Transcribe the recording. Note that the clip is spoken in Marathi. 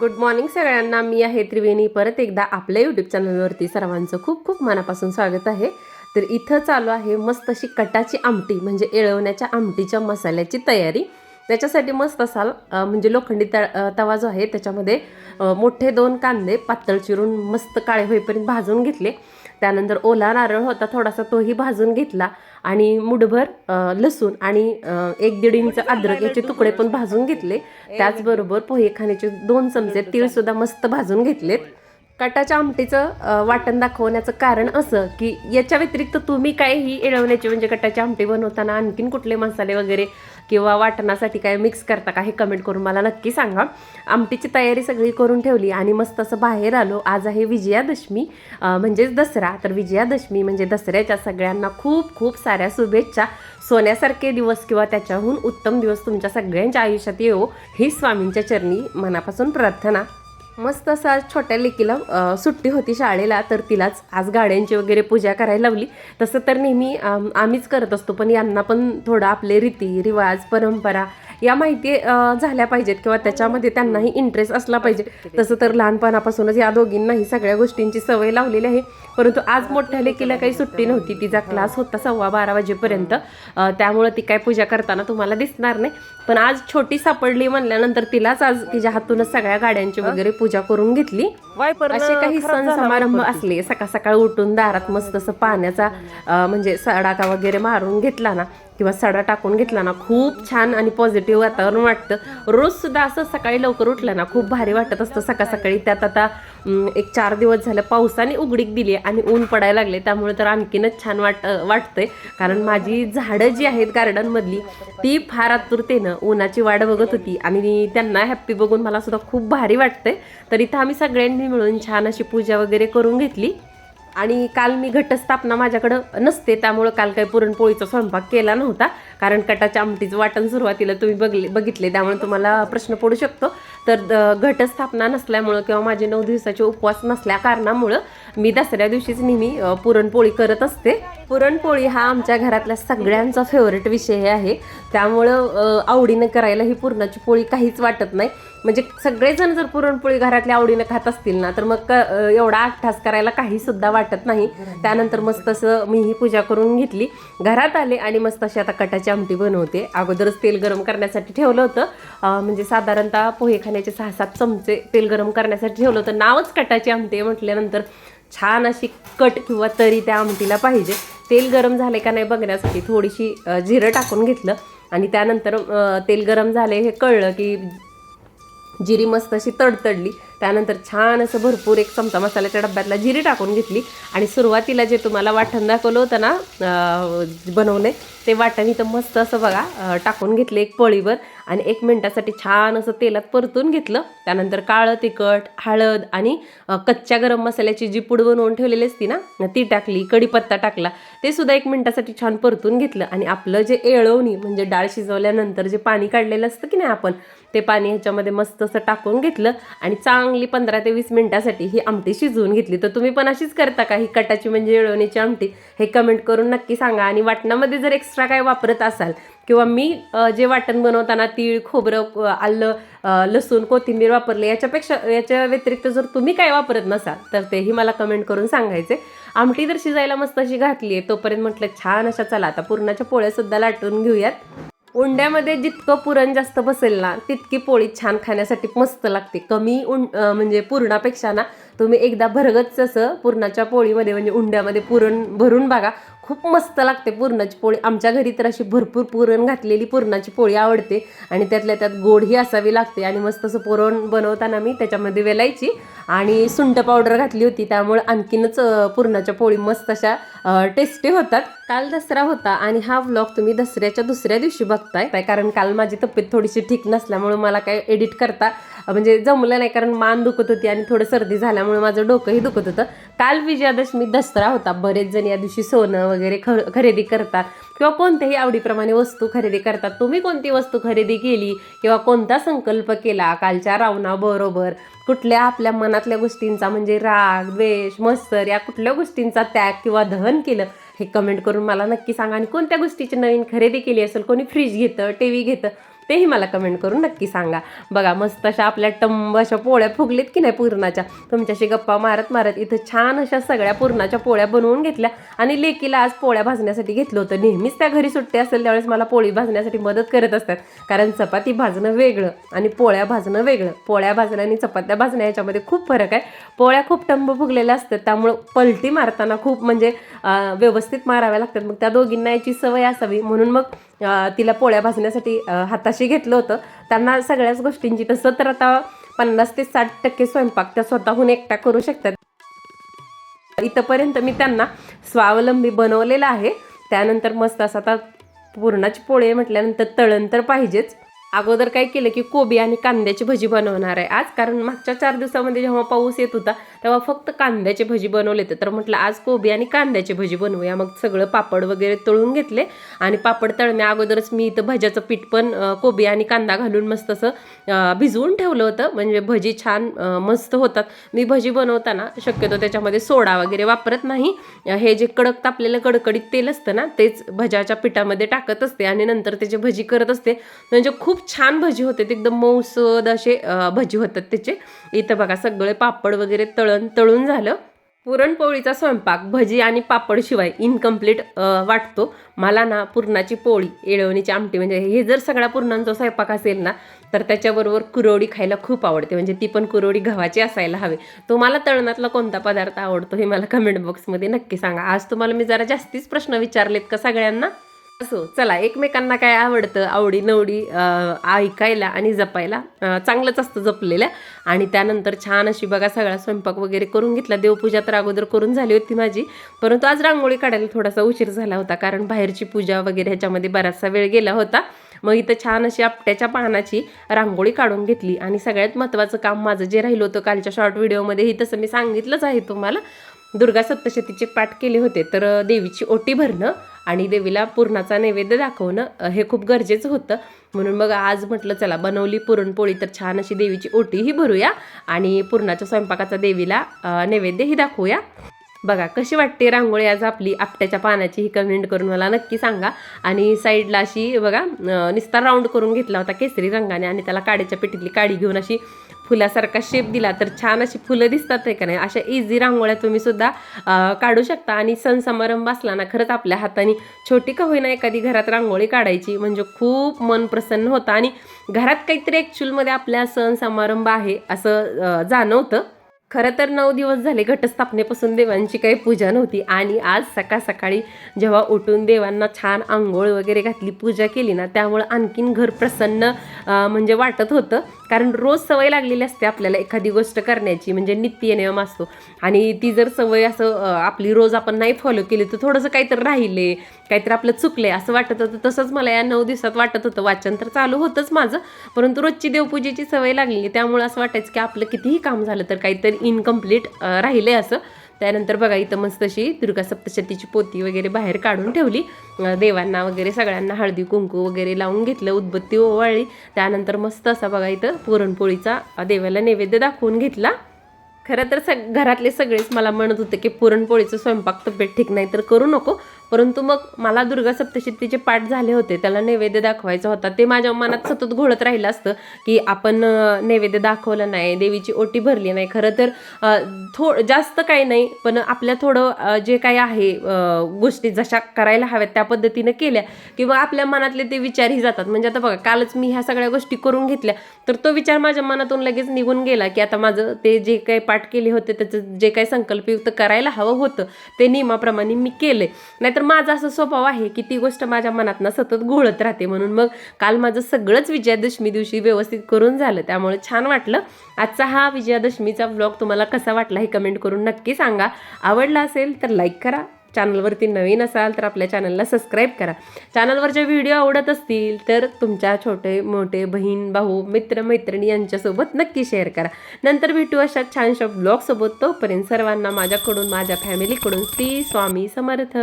गुड मॉर्निंग सगळ्यांना. मी आहे त्रिवेणी. परत एकदा आपल्या यूट्यूब चॅनलवरती सर्वांचं खूप खूप मनापासून स्वागत आहे. तर इथं चालू आहे मस्त अशी कटाची आमटी म्हणजे येळवण्याच्या आमटीच्या मसाल्याची तयारी. त्याच्यासाठी मस्त असाल म्हणजे लोखंडी त तवा जो आहे त्याच्यामध्ये मोठे दोन कांदे पातळ चिरून मस्त काळे होईपर्यंत भाजून घेतले. त्यानंतर ओला नारळ होता थोडासा तोही भाजून घेतला. आणि मुठभर लसूण आणि एक दीड इंच अद्रक याचे तुकडे पण भाजून घेतले. त्याचबरोबर पोहे खाण्याचे दोन चमचे तीळ सुद्धा मस्त भाजून घेतलेत. कटाच्या आमटीचं वाटण दाखवण्याचं कारण असं की याच्या व्यतिरिक्त तुम्ही काहीही एळवण्याची म्हणजे कटाची आमटी बनवताना आणखीन कुठले मसाले वगैरे किंवा वाटणासाठी काय मिक्स करता का हे कमेंट करून मला नक्की सांगा. आमटीची तयारी सगळी करून ठेवली आणि मस्त असं बाहेर आलो. आज आहे विजयादशमी म्हणजेच दसरा. तर विजयादशमी म्हणजे दसऱ्याच्या सगळ्यांना खूप खूप साऱ्या शुभेच्छा. सोन्यासारखे दिवस किंवा त्याच्याहून उत्तम दिवस तुमच्या सगळ्यांच्या आयुष्यात येवो. ही स्वामींच्या चरणी मनापासून प्रार्थना. मस्त असा आज छोट्या लेकीला सुट्टी होती शाळेला तर तिलाच आज गाड्यांची वगैरे पूजा करायला लावली. तसं तर नेहमी आम्हीच करत असतो पण यांना पण थोडं आपले रीती रिवाज परंपरा या माहिती झाल्या पाहिजेत किंवा त्याच्यामध्ये त्यांनाही इंटरेस्ट असला पाहिजे. तसं तर लहानपणापासूनच या दोघींनाही सगळ्या गोष्टींची सवय लावलेली आहे. परंतु आज मोठ्या लेकीला काही सुट्टी नव्हती. तिचा क्लास होता सव्वा बारा वाजेपर्यंत. त्यामुळं ती काय पूजा करताना तुम्हाला दिसणार नाही. पण आज छोटी सापडली म्हणल्यानंतर तिलाच आज तिच्या हातूनच सगळ्या गाड्यांची वगैरे पूजा करून घेतली. असे काही सण समारंभ असले सकाळ सकाळ उठून दारात मस्त असं पाण्याचा म्हणजे सडाका वगैरे मारून घेतला ना किंवा सडा टाकून घेतला ना खूप छान आणि पॉझिटिव्ह वातावरण वाटतं. रोज सुद्धा असं सकाळी लवकर उठलं ना खूप भारी वाटत असतं सकाळ सकाळी त्यात आता एक चार दिवस झालं पावसाने उघडीक दिली आणि ऊन पडायला लागले. त्यामुळे तर आणखीनच छान वाट वाटतंय. कारण माझी झाडं जी आहेत गार्डनमधली ती फार आतुरतेनं उन्हाची वाट बघत होती आणि त्यांना हॅप्पी बघून मला सुद्धा खूप भारी वाटतंय. तर इथं आम्ही सगळ्यांनी मिळून छान अशी पूजा वगैरे करून घेतली. आणि काल मी घटस्थापना माझ्याकडं नसते त्यामुळं काल काही पुरणपोळीचा स्वयंपाक केला नव्हता. कारण कटाच्या आमटीचं वाटण सुरुवातीला तुम्ही बघले बघितले त्यामुळे तुम्हाला प्रश्न पडू शकतो. तर द- घटस्थापना नसल्यामुळं किंवा माझे नऊ दिवसाचे उपवास नसल्या कारणामुळं मी दसऱ्या दिवशीच नेहमी पुरणपोळी करत असते. पुरणपोळी हा आमच्या घरातल्या सगळ्यांचा फेवरेट विषय आहे. त्यामुळं आवडीनं करायला ही पुरणाची पोळी काहीच वाटत नाही. म्हणजे सगळेजण जर पुरणपोळी घरातल्या आवडीनं खात असतील ना तर मग क- एवढा अठ्ठास करायला काही सुद्धा वाटत नाही. त्यानंतर मस्त असं मी ही पूजा करून घेतली. घरात आले आणि मस्त अशी आता कटाची आमटी बनवते. अगोदरच तेल गरम करण्यासाठी ठेवलं होतं. म्हणजे साधारणतः पोहे खाण्याचे सहा सात चमचे तेल गरम करण्यासाठी ठेवलं होतं. नावच कटाची आमटी म्हटल्यानंतर छान अशी कट किंवा तरी त्या आमटीला पाहिजे. तेल गरम झाले का नाही बघण्यासाठी थोडीशी जिरं टाकून घेतलं. आणि त्यानंतर तेल गरम झाले हे कळलं की जिरी मस्त अशी तडतडली. त्यानंतर छान असं भरपूर एक चमचा मसाल्याच्या डब्यातला जिरी टाकून घेतली. आणि सुरुवातीला जे तुम्हाला वाटण दाखवलं होतं ना बनवले ते वाटण इथं मस्त असं बघा टाकून घेतले एक पळीवर. आणि एक मिनटासाठी छान असं तेलात परतून घेतलं. त्यानंतर काळं तिखट हळद आणि कच्च्या गरम मसाल्याची जी पूड बनवून ठेवलेली असती ना ती टाकली कढीपत्ता टाकला. ते सुद्धा एक मिनटासाठी छान परतून घेतलं. आणि आपलं जे एळवणी म्हणजे डाळ शिजवल्यानंतर जे पाणी काढलेलं असतं की नाही आपण ते पाणी ह्याच्यामध्ये मस्त असं टाकून घेतलं आणि चांगली पंधरा ते वीस मिनिटासाठी ही आमटी शिजवून घेतली. तर तुम्ही पण अशीच करता का? ही कटाची म्हणजे येळवणीची आमटी? हे कमेंट करून नक्की सांगा. आणि वाटणामध्ये जर एक्स्ट्रा काय वापरत असाल किंवा मी जे वाटण बनवताना तीळ खोबरं आलं लसूण कोथिंबीर वापरले याच्यापेक्षा याच्या व्यतिरिक्त जर तुम्ही काय वापरत नसाल तर तेही मला कमेंट करून सांगायचे. आमटी जर शिजायला मस्त अशी घातली आहे तोपर्यंत म्हटलं छान अशा चला आता पुरणाच्या पोळ्यासुद्धा लाटून घेऊयात. उंड्यामध्ये जितकं पुरण जास्त बसेल ना तितकी पोळी छान खाण्यासाठी मस्त लागते. कमी उं म्हणजे पुरणापेक्षा ना तुम्ही एकदा भरगच असं पुरणाच्या पोळीमध्ये म्हणजे उंड्यामध्ये पुरण भरून बघा. खूप मस्त लागते पुरणाची पोळी. आमच्या घरी तर अशी भरपूर पुरण घातलेली पुरणाची पोळी आवडते. आणि त्यातल्या त्यात गोडही असावी लागते आणि मस्त असं पुरण बनवताना मी त्याच्यामध्ये वेलायची. आणि सुंठ पावडर घातली होती त्यामुळे आणखीनच पुरणाच्या पोळी मस्त अशा टेस्टी होतात. काल दसरा होता आणि हा व्लॉग तुम्ही दसऱ्याच्या दुसऱ्या दिवशी बघताय. काय कारण काल माझी तब्येत थोडीशी ठीक नसल्यामुळे मला काय एडिट करता म्हणजे जमलं नाही कारण मान दुखत होती आणि थोडं सर्दी झाल्यामुळे माझं डोकंही दुखत होतं. काल विजयादशमी दसरा होता. बरेच जण या दिवशी सोनं वगैरे ख खरेदी करतात किंवा कोणत्याही आवडीप्रमाणे वस्तू खरेदी करतात. तुम्ही कोणती वस्तू खरेदी केली किंवा कोणता संकल्प केला कालच्या रावणाबरोबर? कुठल्या आपल्या मनातल्या गोष्टींचा म्हणजे राग द्वेष मत्सर या कुठल्या गोष्टींचा त्याग किंवा दहन केलं? हे कमेंट करून मला नक्की सांगा. आणि कोणत्या गोष्टीची नवीन खरेदी केली असेल? कोणी फ्रीज घेतं टी व्ही घेतं? तेही मला कमेंट करून नक्की सांगा. बघा मस्त अशा आपल्या टंब अशा पोळ्या फुगलीत की नाही पुरणाच्या? तुमच्याशी गप्पा मारत मारत इथं छान अशा सगळ्या पुरणाच्या पोळ्या बनवून घेतल्या. आणि लेकीला आज पोळ्या भाजण्यासाठी घेतलं होतं. नेहमीच त्या घरी सुट्टी असेल त्यावेळेस मला पोळी भाजण्यासाठी मदत करत असतात. कारण चपाती भाजणं वेगळं आणि पोळ्या भाजणं वेगळं. पोळ्या भाजणं आणि चपात्या भाजण्या याच्यामध्ये खूप फरक आहे. पोळ्या खूप टंब फुगलेल्या असतात. त्यामुळं पलटी मारताना खूप म्हणजे व्यवस्थित माराव्या लागतात. मग त्या दोघींना याची सवय असावी. म्हणून मग तिला पोळ्या भाजण्यासाठी हाताशी घेतलं होतं. त्यांना सगळ्याच गोष्टींची तसं तर आता पन्नास ते साठ टक्के स्वयंपाक त्या स्वतःहून एकटा करू शकतात. इथंपर्यंत मी त्यांना स्वावलंबी बनवलेला आहे. त्यानंतर मस्त असं आता पुरणाची पोळी म्हटल्यानंतर तळण तर पाहिजेच. अगोदर काय केलं की कोबी आणि कांद्याची भजी बनवणार आहे. आज कारण मागच्या चार दिवसामध्ये जेव्हा पाऊस येत होता तेव्हा फक्त कांद्याची भजी बनवले होते. तर म्हटलं आज कोबी आणि कांद्याची भजी बनवूया. मग सगळं पापड वगैरे तळून घेतले आणि पापड तळण्या अगोदरच मी इथं भज्याचं पीठ पण कोबी आणि कांदा घालून मस्त असं भिजवून ठेवलं होतं. म्हणजे भजी छान मस्त होतात. मी भजी बनवताना शक्यतो त्याच्यामध्ये सोडा वगैरे वापरत नाही. हे जे कडक तापलेलं कडकडीत तेल असतं ना तेच भज्याच्या पिठामध्ये टाकत असते आणि नंतर त्याची भजी करत असते म्हणजे खूप छान भजी होते. एकदम मऊसद असे भजी होतात त्याचे. इथं बघा सगळे पापड वगैरे तळण तळून झालं. पुरणपोळीचा स्वयंपाक भजी आणि पापड शिवाय इनकम्प्लीट वाटतो. मला ना पुरणाची पोळी येळवणीची आमटी म्हणजे हे जर सगळ्या पुरणांचा स्वयंपाक असेल ना तर त्याच्याबरोबर कुरवडी खायला खूप आवडते. म्हणजे ती पण कुरवडी गव्हाची असायला हवी. तुम्हाला तळणातला कोणता पदार्थ आवडतो हे मला कमेंट बॉक्समध्ये नक्की सांगा. आज तुम्हाला मी जरा जास्तीच प्रश्न विचारलेत का सगळ्यांना? असो चला एकमेकांना काय आवडतं आवडी नवडी ऐकायला आणि जपायला चांगलंच असतं जपलेल्या. आणि त्यानंतर छान अशी बघा सगळा स्वयंपाक वगैरे करून घेतला. देवपूजा तर अगोदर करून झाली होती माझी. परंतु आज रांगोळी काढायला थोडासा उशीर झाला होता कारण बाहेरची पूजा वगैरे ह्याच्यामध्ये बराचसा वेळ गेला होता. मग इथं छान अशी आपट्याच्या पानाची रांगोळी काढून घेतली. आणि सगळ्यात महत्त्वाचं काम माझं जे राहिलं होतं कालच्या शॉर्ट व्हिडिओमध्येही तसं मी सांगितलंच आहे तुम्हाला. दुर्गा सप्तशतीचे पाठ केले होते तर देवीची ओटी भरणं आणि देवीला पुरणाचा नैवेद्य दाखवणं हे खूप गरजेचं होतं. म्हणून मग आज म्हटलं चला बनवली पुरणपोळी तर छान अशी देवीची ओटीही भरूया आणि पुरणाच्या स्वयंपाकाचा देवीला नैवेद्यही दाखवूया. बघा कशी वाटते रांगोळी आज आपली? आपट्याच्या पानाची ही कमेंट करून मला नक्की सांगा. आणि साईडला अशी बघा निस्तार निस्ता राऊंड करून घेतला होता केसरी रंगाने आणि त्याला काड्याच्या पेटीतली काडी घेऊन अशी फुलासारखा शेप दिला तर छान अशी फुलं दिसतात आहे का नाही? अशा इझी रांगोळ्या तुम्ही सुद्धा काढू शकता. आणि सण समारंभ असला ना खरंच आपल्या हाताने छोटी का होईना एखादी घरात रांगोळी काढायची म्हणजे खूप मन प्रसन्न होतं. आणि घरात काहीतरी ॲक्च्युअलमध्ये आपल्या सण समारंभ आहे असं जाणवतं. खरं तर नऊ दिवस झाले घटस्थापनेपासून देवांची काही पूजा नव्हती. आणि आज सकाळ सकाळी जेव्हा उठून देवांना छान आंघोळ वगैरे घातली पूजा केली ना त्यामुळं आणखीन घर प्रसन्न म्हणजे वाटत होतं. कारण रोज सवय लागलेली असते आपल्याला एखादी गोष्ट करण्याची म्हणजे नित्य नियम असतो. आणि ती जर सवय असं आपली रोज आपण नाही फॉलो केली तर थोडंसं काहीतरी राहिले काहीतरी आपलं चुकलं आहे असं वाटत होतं. तसंच मला या नऊ दिवसात वाटत होतं. वाचन तर चालू होतंच माझं परंतु रोजची देवपूजेची सवय लागलेली त्यामुळे असं वाटायचं की आपलं कितीही काम झालं तर काहीतरी इनकम्प्लीट आहे असं. त्यानंतर बघा इथं मस्त अशी दुर्गा सप्तशतीची पोती वगैरे बाहेर काढून ठेवली. देवांना वगैरे सगळ्यांना हळदी कुंकू वगैरे लावून घेतलं उदबत्ती ओवाळली. त्यानंतर मस्त असा बघा इथं पुरणपोळीचा देवाला नैवेद्य दाखवून घेतला. खरं तर सग घरातले सगळेच मला म्हणत होते की पुरणपोळीचं स्वयंपाक तब्येत ठीक नाही तर करू नको. परंतु मग मला दुर्गा सप्तशतीचे पाठ झाले होते. त्याला नैवेद्य दाखवायचा होता. ते माझ्या मनात सतत घोळत राहिलं असतं की आपण नैवेद्य दाखवलं नाही देवीची ओटी भरली नाही. खरं तर थो जास्त काही नाही पण आपल्या थोडं जे काही आहे गोष्टी जशा करायला हव्यात त्या पद्धतीनं केल्या किंवा आपल्या मनातले ते विचारही जातात. म्हणजे आता बघा कालच मी ह्या सगळ्या गोष्टी करून घेतल्या तर तो विचार माझ्या मनातून लगेच निघून गेला की आता माझं ते जे काही पाठ केले होते त्याचं जे काही संकल्पयुक्त करायला हवं होतं ते नियमाप्रमाणे मी केले. नाहीतर माझा असा स्वभाव आहे की ती गोष्ट माझ्या मनातनं सतत घोळत राहते म्हणून मग काल माझं सगळंच विजयादशमी दिवशी व्यवस्थित करून झालं. त्यामुळे छान वाटलं. आजचा हा विजयादशमीचा ब्लॉग तुम्हाला कसा वाटला हे कमेंट करून नक्की सांगा. आवडला असेल तर लाईक करा. चॅनलवरती नवीन असाल तर आपल्या चॅनलला सबस्क्राईब करा. चॅनलवरचे व्हिडिओ आवडत असतील तर तुमच्या छोटे मोठे बहीण भाऊ मित्र मैत्रिणी यांच्यासोबत नक्की शेअर करा. नंतर भेटू अशा छानशा ब्लॉगसोबत तोपर्यंत सर्वांना माझ्याकडून माझ्या फॅमिलीकडून श्री स्वामी समर्थ.